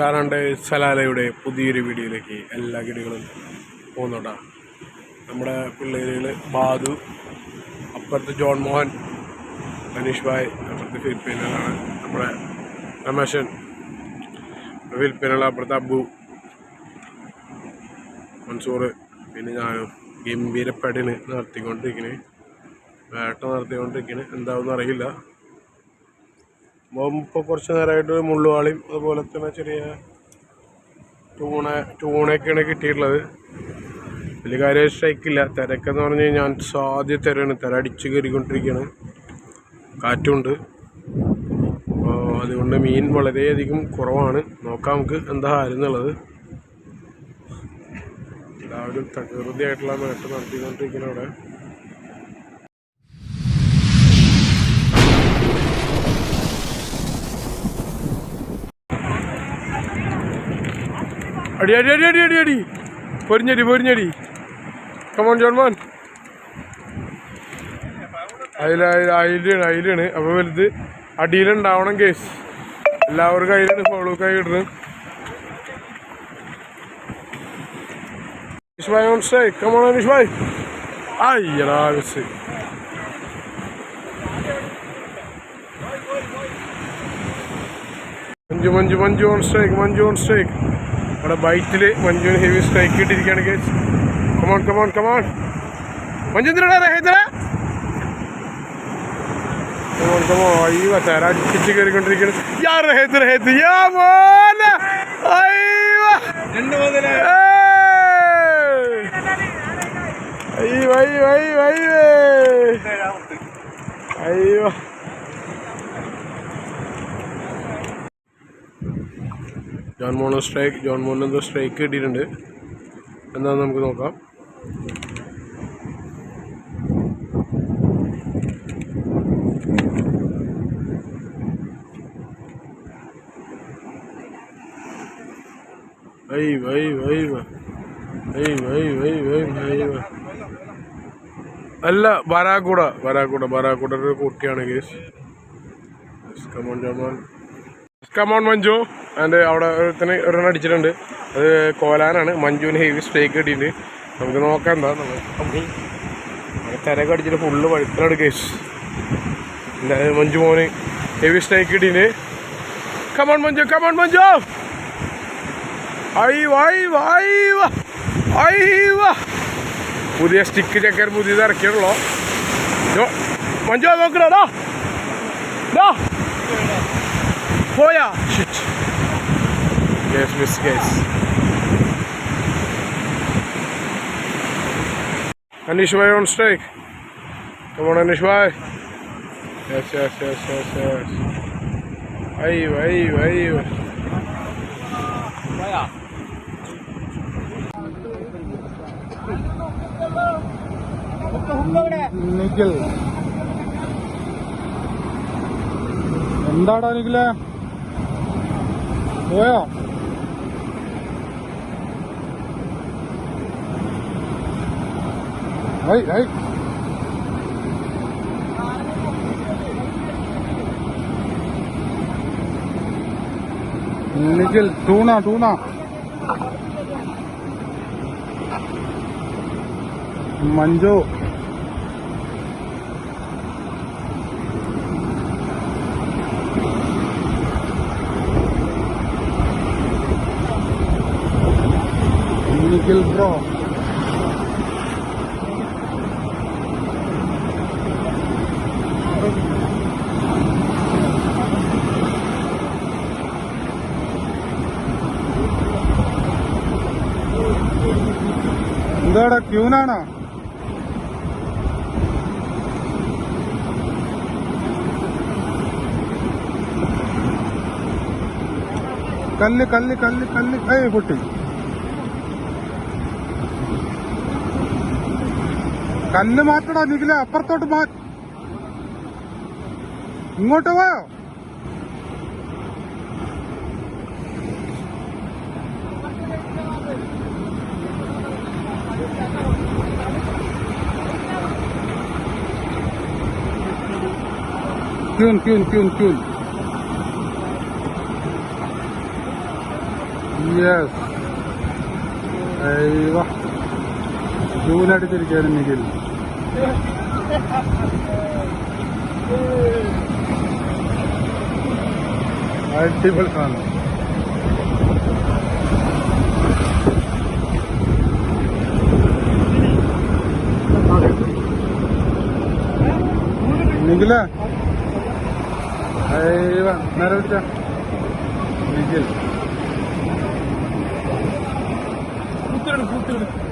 And സലാലയുടെ പുതിയൊരു വീഡിയോയിലേക്ക് എല്ലാ കിടികളും പോകുന്നുണ്ടാ. നമ്മുടെ പിള്ളേരിൽ ബാദു അപ്പുറത്ത് ജോൺ മോഹൻ മനീഷ് ഭായ് അപ്പുറത്ത് ഫിലിപ്പീനിലാണ് നമ്മുടെ രമേശൻ ഫിലിപ്പീനുള്ള അപ്പുറത്ത് അബു മൻസൂർ പിന്നെ ഞാനും ഗംഭീരപ്പടിന് നടത്തിക്കൊണ്ടിരിക്കണേ. വേട്ട നടത്തിക്കൊണ്ടിരിക്കണേ. എന്താണെന്ന് അറിയില്ല. ഇപ്പോൾ കുറച്ച് നേരമായിട്ട് മുള്ളുവാളിയും അതുപോലെ തന്നെ ചെറിയ ടൂണ ടൂണൊക്കെയാണ് കിട്ടിയിട്ടുള്ളത്. വലിയ കാര്യം സ്ട്രൈക്കില്ല തിരക്കെന്ന് പറഞ്ഞു കഴിഞ്ഞാൽ സാധ്യ തിരയാണ്. തിര അടിച്ച് കയറിക്കൊണ്ടിരിക്കുകയാണ്. കാറ്റുണ്ട്. അപ്പോൾ അതുകൊണ്ട് മീൻ വളരെയധികം കുറവാണ്. നോക്കാം നമുക്ക് എന്താ ആയിരുന്നുള്ളത് എല്ലാവരും തകൃതിയായിട്ടുള്ള നേട്ടം നടത്തിക്കൊണ്ടിരിക്കുന്ന അവിടെ. അടി അടി അടി അടി അടി അടി. പൊരിഞ്ഞടി പൊരിഞ്ഞടി. കമോൺ ജോൺമോൻ അതിൽ അയിലാണ് അയിലാണ് അപ്പോൾ വലുത് അടിയിലുണ്ടാവണം കേസ് എല്ലാവർക്കും അയിലാണ് ഫോളോ കൈ ഇടുന്നത് miss Manju Manju Manju on strike Manju on strike അവിടെ ബൈറ്റിൽ മഞ്ജുവിന് ഹെവി സ്ട്രൈക്ക് ഇട്ടിരിക്കുകയാണ് case come on come on come on മഞ്ജുന്ദ്രടാ ഹൈദ്ര. കമോൺ കമോൺ അയ്യോ തര അടിച്ച് കയറിക്കൊണ്ടിരിക്കുകയാണ്. യാ ഹൈദ്ര രഹേന്ദ്ര യാ മോനെ. അയ്യോ അയ്യോ അയ്യോ അയ്യോ. അയ്യോ. ജോൺ മോണോ സ്ട്രൈക്ക് ജോൺ മോണിന് എന്തോ സ്ട്രൈക്ക് കിട്ടിയിട്ടുണ്ട്. എന്താണെന്ന് നമുക്ക് നോക്കാം. Y Y Y Y. Y Y Y Y അല്ല ബരാക്കൂട ബരാക്കൂട ബരാക്കൂട ഒരു കുട്ടിയാണ് case come on Jomon come on Manju and അവിടെ ഒരുത്തിന് ഒരെണ്ണം അടിച്ചിട്ടുണ്ട്. അത് കോലാനാണ്. മഞ്ജുവിന് ഹെവി സ്റ്റേക്ക് കിട്ടിയിട്ടുണ്ട്. നമുക്ക് നോക്കാം എന്താ നമ്മൾ തിരക്ക് അടിച്ചിട്ട് ഫുള്ള് വഴുത്തിലാണ് കേസ് എന്തായാലും മഞ്ജു മോന് ഹെവി സ്റ്റേക്ക് കിട്ടിയിട്ടുണ്ട്. Come on Manju come on Manju I വൈ വൈ ഐ പുതിയ സ്റ്റിക്ക് ചക്കർ പുതിയത് ഇറക്കിയുള്ളോ മഞ്ജു നോക്കണോ ഡാ. പോയാ miss yes Anish bhai on strike come on Anish bhai yes yes yes yes yes അയ്യോ അയ്യോ അയ്യോ നിഖിൽ. എന്താടാ നിഖിലെ? 뭐야? 아이, 아이. निकल टूना टूना मंजू നിഖിൽ ബ്രോ എന്താടാ ക്യൂനാണോ? കല്ല് കല്ല് കല്ല് കല്ല് കൈ പൊട്ടി. कलुमा निकले अपरतोट queen queen queen queen yes अरे वाह ചൂലടിച്ചിരിക്കുകയാണ് നിഖിൽ അടിപൊളി സാധനം. നിഖില? നേരെ വിളിച്ച. നിഖിൽ. കൂത്തിലെടു കൂത്തിലെടു.